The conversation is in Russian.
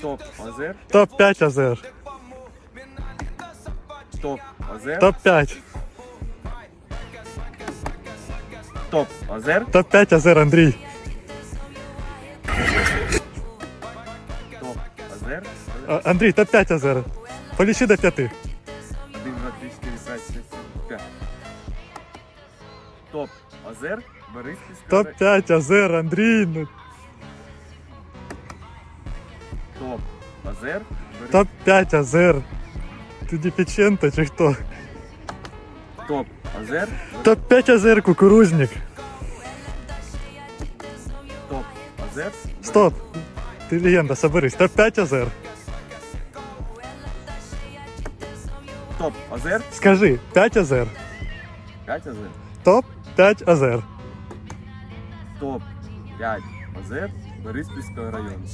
Топ озер. Топ-5 озер. Топ озер. Топ-5. Топ озер. Топ-5 озер, Андрій. Топ озер. А, Андрій, топ-5 озер. Полічи до 5. 1, 2, 3, 4, 5, 6, 7, 5. Топ озер. Бориспільська. Топ-5 озер, Андрій. Ну, Топ озер. Борис- топ-5 озер. Ти Діпіченто чи хто? Топ озер. Топ-5 озер, кукурузник. Топ озер. Стоп. Ти легенда, соберись. Топ-5 озер. Топ озер. Скажи, 5 озер. 5 озер. Топ-5 озер. Топ 5 озер Бориспільського району.